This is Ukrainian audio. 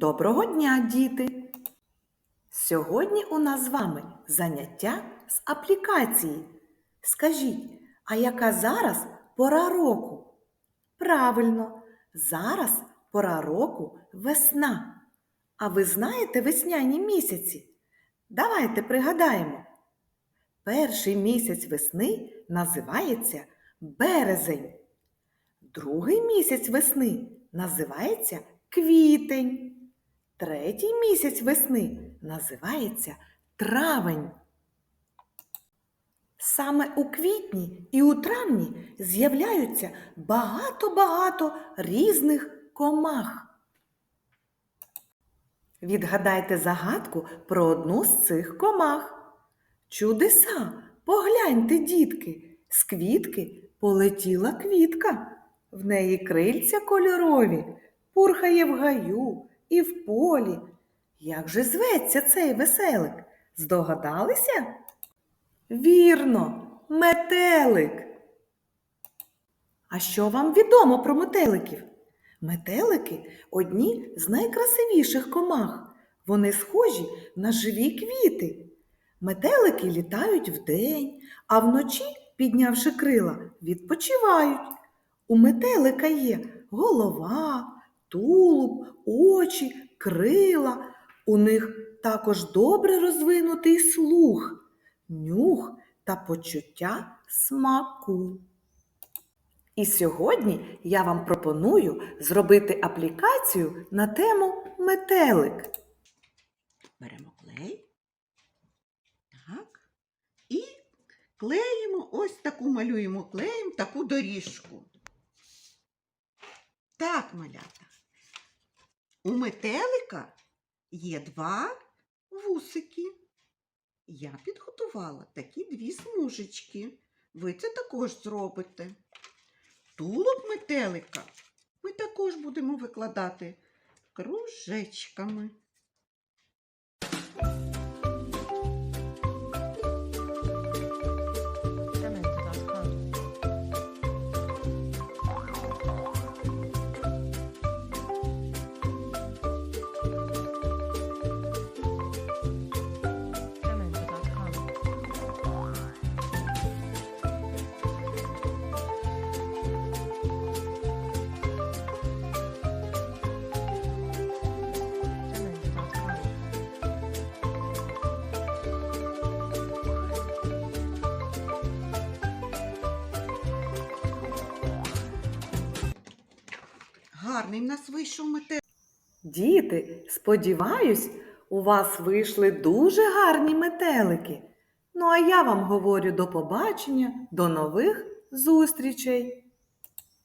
Доброго дня, діти! Сьогодні у нас з вами заняття з аплікації. Скажіть, а яка зараз пора року? Правильно, зараз пора року весна. А ви знаєте весняні місяці? Давайте пригадаємо. Перший місяць весни називається березень. Другий місяць весни називається квітень. Третій місяць весни називається травень. Саме у квітні і у травні з'являються багато-багато різних комах. Відгадайте загадку про одну з цих комах. Чудеса, погляньте, дітки, з квітки полетіла квітка. В неї крильця кольорові, пурхає в гаю і в полі. Як же зветься цей веселик? Здогадалися? Вірно, метелик. А що вам відомо про метеликів? Метелики одні з найкрасивіших комах. Вони схожі на живі квіти. Метелики літають вдень, а вночі, піднявши крила, відпочивають. У метелика є голова, тулуб, очі, крила. У них також добре розвинутий слух, нюх та почуття смаку. І сьогодні я вам пропоную зробити аплікацію на тему метелик. Беремо клей. Так. І клеїмо, ось таку малюємо клеєм таку доріжку. Так, малята. У метелика є два вусики. Я підготувала такі дві смужечки. Ви це також зробите. Тулуб метелика ми також будемо викладати кружечками. Гарний в нас вийшов метелик. Діти, сподіваюсь, у вас вийшли дуже гарні метелики. Ну а я вам говорю до побачення, до нових зустрічей!